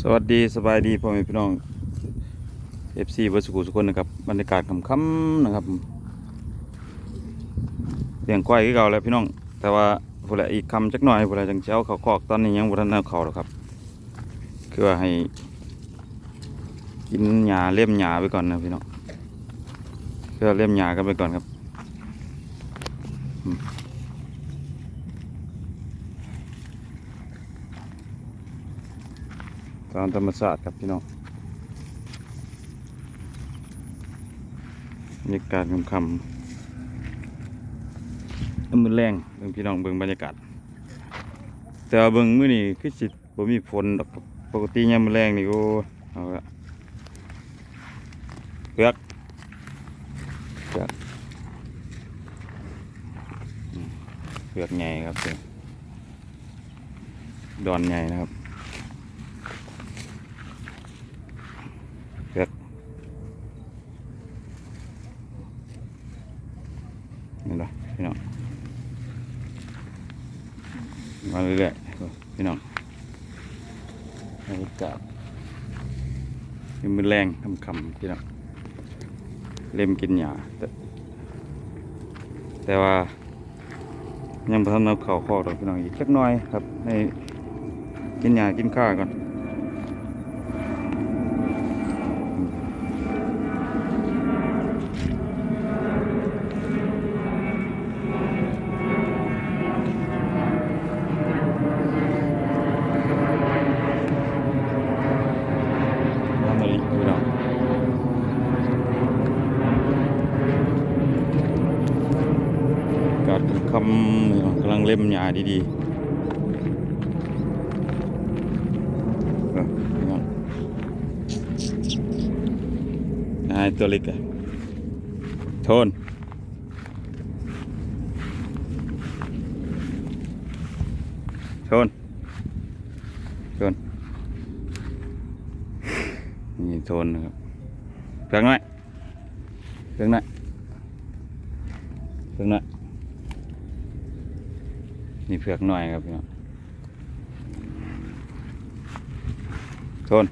สวัสดีสบายดีพ่อแม่พี่น้องเอฟซีวัสุขุสุคนนะครับบรรยากาศค่ำๆนะครับเลี้ยงควายคือเก่าแล้วพี่น้อง แต่ว่าพอและอีกคำจักหน่อยพอและจังเจ้าเขาคอกตอนนี้ยังบ่ทันเอาเขาหรอกครับ คือว่าให้กินหญ้าเล่มหญ้าไปก่อนนะพี่น้องเพื่อเล่มหญ้ากันไปก่อนครับอืม ตามธรรมชาติครับพี่น้องบรรยากาศค่ำน้ำมือแรงเบิ่งพี่น้องเบิ่งบรรยากาศ แต่เบิ่งมื้อนี้คือสิบ่มีฝนดอกปกติยามมื้อแรงนี่โอ้เอาละเปลือกเปลือกเปลือกใหญ่ครับเปลือกดอนใหญ่นะครับเปลือก นี่ละพี่น้องมาเรื่อยๆพี่น้องบรรยากาศยังมือแรงคำคำพี่น้องเล่มกินหญ้าแต่แต่ว่า ยังบ่ทันเอาเข่าคอกดอกพี่น้องอีกจักน่อยครับ ให้กินหญ้ากินข้าวก่อนมาเลยพี่น้องอากาศคำๆพี่น้องกำลังเล่มหญ้าดีๆนายตัวเล็กอะโทนชนชนนี่โทนนะครับเพียงน่อยเพียงน่อยเพียงน่อย นี่เผือกหน่อยครับพี่น้องโทน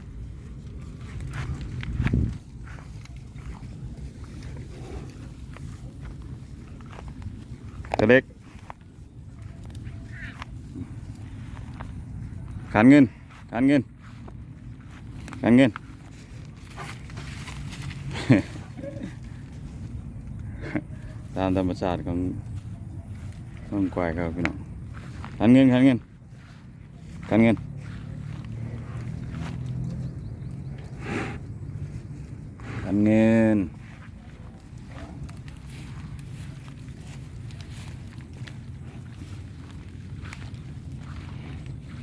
ตัวเล็กขันเงินขันเงินขันเงินตามธรรมชาติของของควายครับพี่น้อง ขันเงินขันเงินขันเงินขันเงิน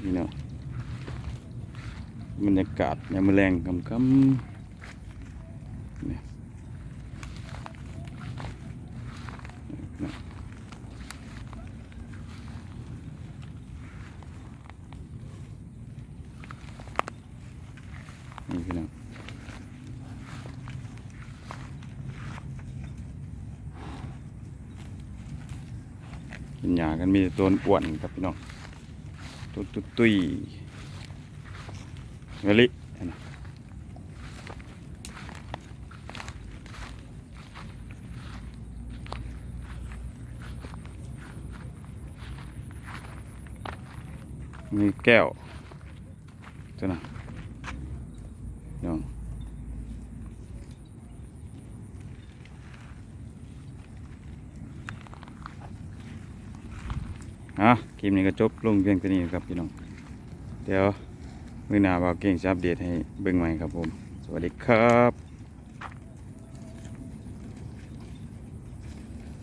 นี่เนาะบรรยากาศยามมอแรงคำคำเนี่ย นี่พี่น้องกินยากันมีตัวอ้วนครับพี่น้องตัวตุ้ยตุ้ยเมลิมีแก้วตัวน่ะพี่ น้องอะคลิปนี้ก็จบลงเพียงเท่านี้ครับพี่น้อง เดี๋ยว มือหน้าบ่าวเก่งจะอัปเดตให้เบิ่งใหม่ครับผม สวัสดีครับ